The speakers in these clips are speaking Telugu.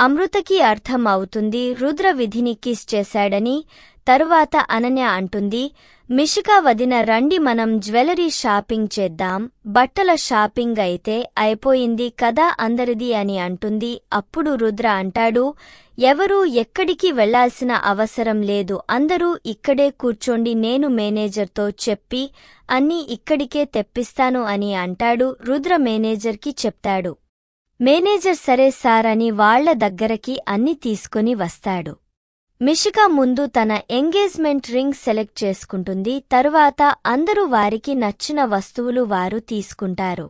అమృతకి అర్థం అవుతుంది రుద్ర విధిని కిస్ చేశాడని తరువాత అనన్య అంటుంది మిషికా వదిన రండి మనం జ్యువెలరీ షాపింగ్ చేద్దాం బట్టల షాపింగ్ అయితే అయిపోయింది కదా అందరిది అని అంటుంది అప్పుడు రుద్ర అంటాడు ఎవరూ ఎక్కడికి వెళ్ళాల్సిన అవసరం లేదు అందరూ ఇక్కడే కూర్చోండి నేను మేనేజర్తో చెప్పి అన్నీ ఇక్కడికే తెప్పిస్తాను అని అంటాడు రుద్ర మేనేజర్కి చెప్తాడు. మేనేజర్ సరే సార్ అని వాళ్ళ దగ్గరకి అన్ని తీసుకుని వస్తాడు. మిషికా ముందు తన ఎంగేజ్మెంట్ రింగ్ సెలెక్ట్ చేసుకుంటుంది తరువాత అందరూ వారికి నచ్చిన వస్తువులు వారు తీసుకుంటారు.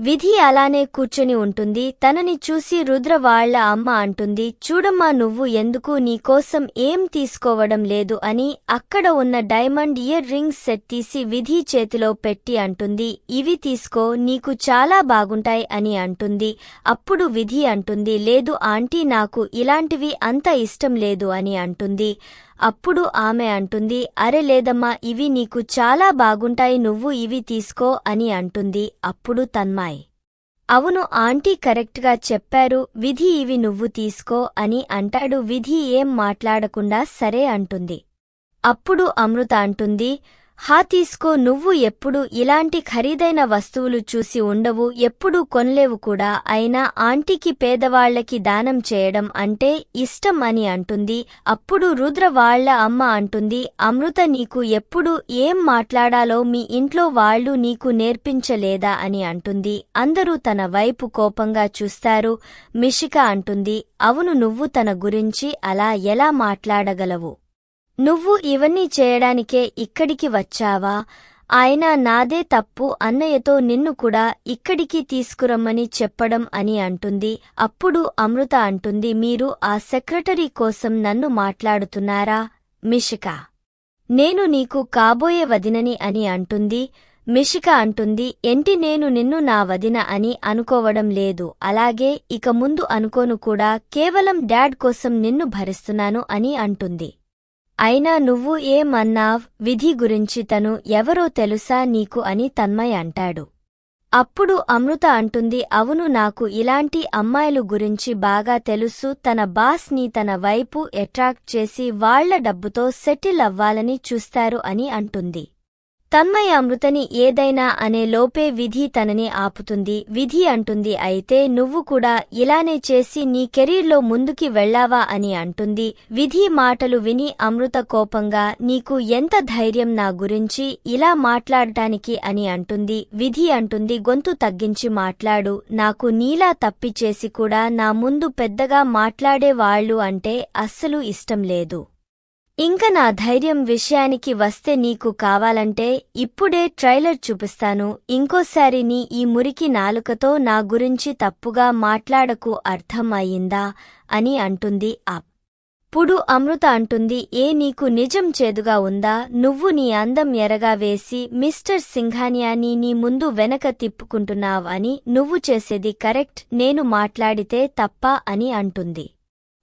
విధి అలానే కూర్చొని ఉంటుంది. తనని చూసి రుద్ర వాళ్ళ అమ్మ అంటుంది చూడమ్మా నువ్వు ఎందుకు నీకోసం ఏం తీసుకోవడం లేదు అని అక్కడ ఉన్న డైమండ్ ఇయర్ రింగ్స్ సెట్ తీసి విధి చేతిలో పెట్టి అంటుంది ఇవి తీసుకో నీకు చాలా బాగుంటాయి అని అంటుంది. అప్పుడు విధి అంటుంది లేదు ఆంటీ నాకు ఇలాంటివి అంత ఇష్టం లేదు అని అంటుంది. అప్పుడు ఆమె అంటుంది అరె లేదమ్మా ఇవి నీకు చాలా బాగుంటాయి నువ్వు ఇవి తీసుకో అని అంటుంది అప్పుడు తన్మాయ్. అవును ఆంటీ కరెక్ట్గా చెప్పారు విధి ఇవి నువ్వు తీసుకో అని అంటాడు విధి ఏం మాట్లాడకుండా సరే అంటుంది. అప్పుడు అమృత అంటుంది హా తీసుకో నువ్వు ఎప్పుడు ఇలాంటి ఖరీదైన వస్తువులు చూసి ఉండవు ఎప్పుడూ కొనలేవు కూడా. అయినా ఆంటీకి పేదవాళ్ళకి దానం చేయడం అంటే ఇష్టం అని అంటుంది. అప్పుడు రుద్ర వాళ్ళ అమ్మ అంటుంది అమృత నీకు ఎప్పుడు ఏం మాట్లాడాలో మీ ఇంట్లో వాళ్ళు నీకు నేర్పించలేదా? అని అంటుంది. అందరూ తన వైపు కోపంగా చూస్తారు. మిషిక అంటుంది అవును నువ్వు తన గురించి అలా ఎలా మాట్లాడగలవు? నువ్వు ఇవన్నీ చేయడానికే ఇక్కడికి వచ్చావా? ఆయన నాదే తప్పు అన్నయ్యతో నిన్ను కూడా ఇక్కడికి తీసుకురమ్మని చెప్పడం అని అంటుంది. అప్పుడు అమృత అంటుంది మీరు ఆ సెక్రటరీ కోసం నన్ను మాట్లాడుతున్నారా? మిషిక నేను నీకు కాబోయే వదినని అని అంటుంది. మిషిక అంటుంది ఎంటి నేను నిన్ను నా వదిన అని అనుకోవడం లేదు. అలాగే ఇక ముందు అనుకోను కూడా. కేవలం డాడ్ కోసం నిన్ను భరిస్తున్నాను అని అంటుంది. అయినా నువ్వు ఏమన్నావ్? విధి గురించి తను ఎవరో తెలుసా నీకు అని తన్మయ్ అంటాడు. అప్పుడు అమృత అంటుంది అవును నాకు ఇలాంటి అమ్మాయిలు గురించి బాగా తెలుసు తన బాస్ని తన వైపు అట్రాక్ట్ చేసి వాళ్ళ డబ్బుతో సెటిల్ అవ్వాలని చూస్తారు అని అంటుంది. తన్మయ అమృతని ఏదైనా అనే లోపే విధి తనని ఆపుతుంది విధి అంటుంది అయితే నువ్వు కూడా ఇలానే చేసి నీ కెరీర్లో ముందుకి వెళ్ళావా అని అంటుంది. విధి మాటలు విని అమృత కోపంగా నీకు ఎంత ధైర్యం నా గురించి ఇలా మాట్లాడటానికి అని అంటుంది. విధి అంటుంది గొంతు తగ్గించి మాట్లాడు నాకు నీలా తప్పిచేసి కూడా నా ముందు పెద్దగా మాట్లాడే వాళ్ళు అంటే అస్సలు ఇష్టం లేదు. ఇంక నా ధైర్యం విషయానికి వస్తే నీకు కావాలంటే ఇప్పుడే ట్రైలర్ చూపిస్తాను. ఇంకోసారి నీ ఈ మురికి నాలుకతో నా గురించి తప్పుగా మాట్లాడకు అర్థం అయిందా అని అంటుంది అప్. పుడు అమృత అంటుంది ఏ నీకు నిజం చేదుగా ఉందా? నువ్వు నీ అందం ఎరగా వేసి మిస్టర్ సింఘానియాని నీ ముందు వెనక తిప్పుకుంటున్నావ్ అని నువ్వు చేసేది కరెక్ట్ నేను మాట్లాడితే తప్ప అని అంటుంది.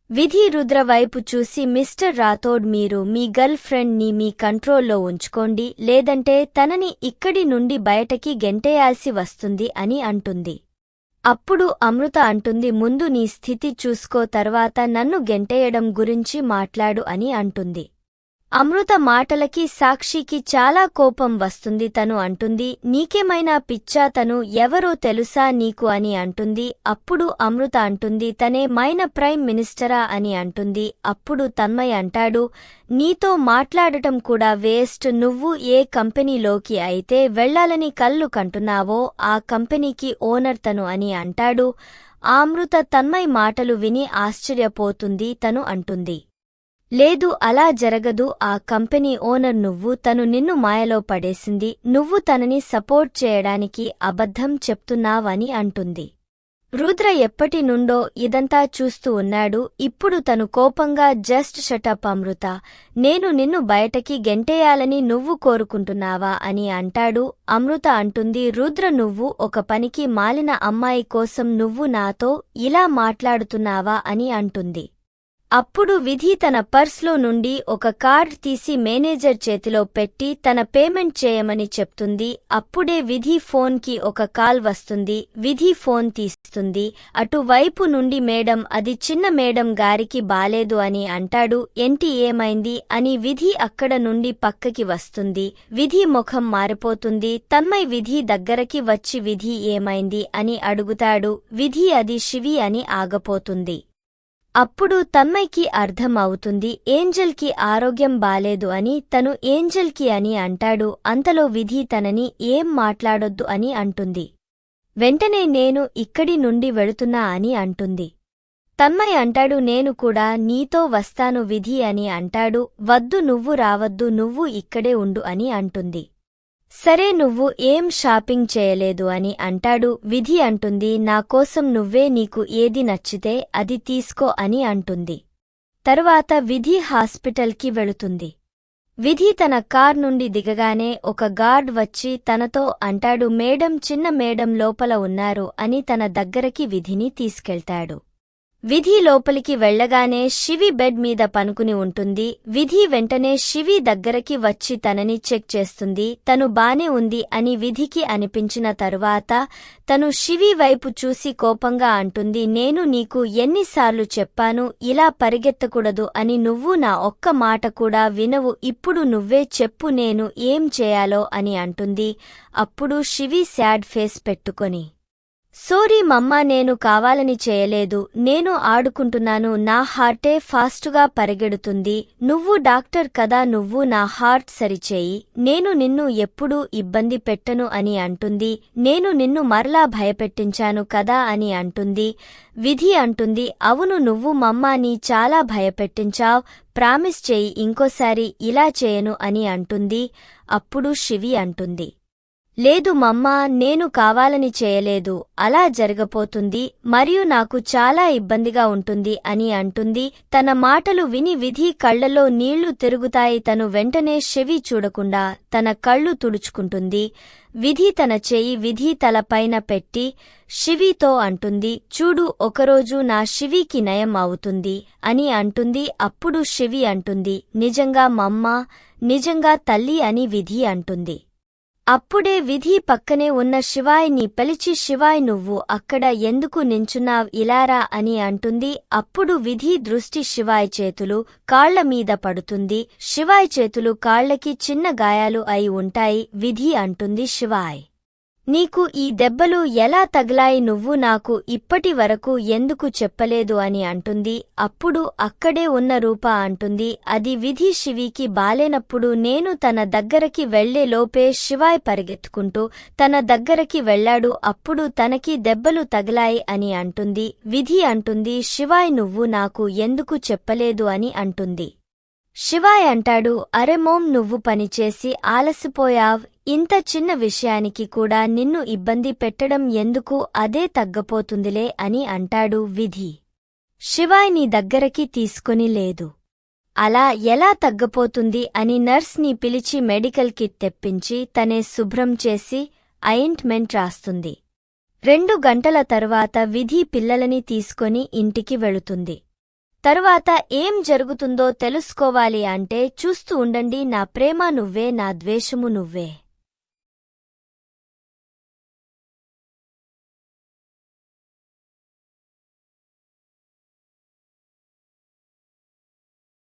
విధి రుద్ర వైపు చూసి మిస్టర్ రాథోడ్ మీరు మీ గర్ల్ ఫ్రెండ్ని మీ కంట్రోల్లో ఉంచుకోండి లేదంటే తనని ఇక్కడి నుండి బయటకి గెంటేయాల్సి వస్తుంది అని అంటుంది. అప్పుడు అమృత అంటుంది ముందు నీ స్థితి చూసుకో తర్వాత నన్ను గెంటేయడం గురించి మాట్లాడు అని అంటుంది. అమృత మాటలకి సాక్షికి చాలా కోపం వస్తుంది. తను అంటుంది నీకేమైనా పిచ్చా? తను ఎవరో తెలుసా నీకు? అని అంటుంది. అప్పుడు అమృత అంటుంది తనే మైన ప్రైమ్ మినిస్టరా? అని అంటుంది. అప్పుడు తన్మయ్ అంటాడు నీతో మాట్లాడటం కూడా వేస్ట్. నువ్వు ఏ కంపెనీలోకి అయితే వెళ్ళాలని కళ్ళు కంటున్నావో ఆ కంపెనీకి ఓనర్ తను అని అంటాడు. ఆమృత తన్మయ్ మాటలు విని ఆశ్చర్యపోతుంది తను అంటుంది. లేదు అలా జరగదు. ఆ కంపెనీ ఓనర్ నువ్వు తను నిన్ను మాయలో పడేసింది. నువ్వు తనని సపోర్ట్ చేయడానికి అబద్ధం చెప్తున్నావని అంటుంది. రుద్ర ఎప్పటి నుండో ఇదంతా చూస్తూ ఉన్నాడు. ఇప్పుడు తను కోపంగా జస్ట్ షటప్ అమృత. నేను నిన్ను బయటకి గెంటేయాలని నువ్వు కోరుకుంటున్నావా? అని అంటాడు. అమృత అంటుంది రుద్ర నువ్వు ఒక పనికి మాలిన అమ్మాయి కోసం నువ్వు నాతో ఇలా మాట్లాడుతున్నావా? అని అంటుంది. అప్పుడు విధి తన పర్స్లో నుండి ఒక కార్డ్ తీసి మేనేజర్ చేతిలో పెట్టి తన పేమెంట్ చేయమని చెప్తుంది. అప్పుడే విధి ఫోన్కి ఒక కాల్ వస్తుంది. విధి ఫోన్ తీస్తుంది. అటువైపు నుండి మేడం అది చిన్న మేడం గారికి బాలేదు అని అంటాడు. ఏంటి ఏమైంది? అని విధి అక్కడ నుండి పక్కకి వస్తుంది. విధి ముఖం మారిపోతుంది. తన్మయ్ విధి దగ్గరకి వచ్చి విధి ఏమైంది? అని అడుగుతాడు. విధి అది శివి అని ఆగపోతుంది. అప్పుడు తమ్మైకి అర్థమవుతుంది ఏంజల్కి ఆరోగ్యం బాలేదు అని తను ఏంజల్కి అని అంటాడు అంతలో విధి తనని ఏం మాట్లాడొద్దు అని అంటుంది. వెంటనే నేను ఇక్కడి నుండి వెళుతున్నా అని అంటుంది. తమ్మై అంటాడు నేను కూడా నీతో వస్తాను విధి అని అంటాడు వద్దు నువ్వు రావద్దు నువ్వు ఇక్కడే ఉండు అని అంటుంది. సరే నువ్వు ఏం షాపింగ్ చేయలేదు అని అంటాడు. విధి అంటుంది నాకోసం నువ్వే నీకు ఏది నచ్చితే అది తీసుకో అని అంటుంది. తరువాత విధి హాస్పిటల్కి వెళుతుంది. విధి తన కార్ నుండి దిగగానే ఒక గార్డ్ వచ్చి తనతో అంటాడు మేడం చిన్న మేడం లోపల ఉన్నారు అని తన దగ్గరకి విధిని తీసుకెళ్తాడు. విధి లోపలికి వెళ్ళగానే శివి బెడ్ మీద పనుకుని ఉంటుంది. విధి వెంటనే శివి దగ్గరకి వచ్చి తనని చెక్ చేస్తుంది. తను బానే ఉంది అని విధికి అనిపించిన తరువాత తను శివి వైపు చూసి కోపంగా అంటుంది. నేను నీకు ఎన్నిసార్లు చెప్పాను ఇలా పరిగెత్తకూడదు అని నువ్వు నా ఒక్క మాట కూడా వినవు ఇప్పుడు నువ్వే చెప్పు నేను ఏం చేయాలో అని అంటుంది. అప్పుడు శివి శాడ్ ఫేస్ పెట్టుకొని. సోరీ మమ్మా నేను కావాలని చేయలేదు నేను ఆడుకుంటున్నాను నా హార్టే ఫాస్టుగా పరిగెడుతుంది నువ్వు డాక్టర్ కదా నువ్వు నా హార్ట్ సరిచేయి నేను నిన్ను ఎప్పుడూ ఇబ్బంది పెట్టను అని అంటుంది నేను నిన్ను మరలా భయపెట్టించాను కదా అని అంటుంది విధి అంటుంది అవును నువ్వు మమ్మాని చాలా భయపెట్టించావ్ ప్రామిస్ చేయి ఇంకోసారి ఇలా చేయను అని అంటుంది అప్పుడు శివి అంటుంది. లేదు మమ్మా నేను కావాలని చేయలేదు. అలా జరగపోతుంది మరియు నాకు చాలా ఇబ్బందిగా ఉంటుంది అని అంటుంది. తన మాటలు విని విధి కళ్ళలో నీళ్ళు తిరుగుతాయి. తను వెంటనే చెవి చూడకుండా తన కళ్ళు తుడుచుకుంటుంది. విధి తన చేయి విధి తలపైన పెట్టి శివితో అంటుంది చూడు ఒకరోజు నా శివికి నయం అవుతుంది అని అంటుంది. అప్పుడు శివి అంటుంది నిజంగా మమ్మా నిజంగా తల్లి అని విధి అంటుంది. అప్పుడే విధి పక్కనే ఉన్న శివాయిని పిలిచి శివాయ్ నువ్వు అక్కడ ఎందుకు నించున్నావ్? ఇలారా అని అంటుంది. అప్పుడు విధి దృష్టి శివాయ్ చేతులు కాళ్ళ మీద పడుతుంది. శివాయ్ చేతులు కాళ్ళకి చిన్న గాయాలు అయి ఉంటాయి విధి అంటుంది శివాయ్. నీకు ఈ దెబ్బలు ఎలా తగిలాయి నువ్వు నాకు ఇప్పటి వరకు ఎందుకు చెప్పలేదు అని అంటుంది. అప్పుడు అక్కడే ఉన్న రూప అంటుంది అది విధి శివికి బాలేనప్పుడు నేను తన దగ్గరకి వెళ్ళే లోపే శివాయ్ పరిగెత్తుకుంటూ తన దగ్గరకి వెళ్ళాడు అప్పుడు తనకి దెబ్బలు తగిలాయి అని అంటుంది. విధి అంటుంది శివాయ్ నువ్వు నాకు ఎందుకు చెప్పలేదు అని అంటుంది. శివాయ్ అంటాడు అరెమోం నువ్వు పనిచేసి ఆలసిపోయావ్ ఇంత చిన్న విషయానికి కూడా నిన్ను ఇబ్బంది పెట్టడం ఎందుకు అదే తగ్గపోతుందిలే అని అంటాడు విధి. శివాయ్ నీ దగ్గరకి తీసుకొని లేదు. అలా ఎలా తగ్గపోతుంది అని నర్స్ని పిలిచి మెడికల్ కిట్ తెప్పించి తనే శుభ్రం చేసి అయింట్మెంట్ రాస్తుంది. రెండు గంటల తరువాత విధి పిల్లలని తీసుకొని ఇంటికి వెళుతుంది. తరువాత ఏం జరుగుతుందో తెలుసుకోవాలి అంటే చూస్తూ ఉండండి నా ప్రేమ నువ్వే నా ద్వేషము నువ్వే.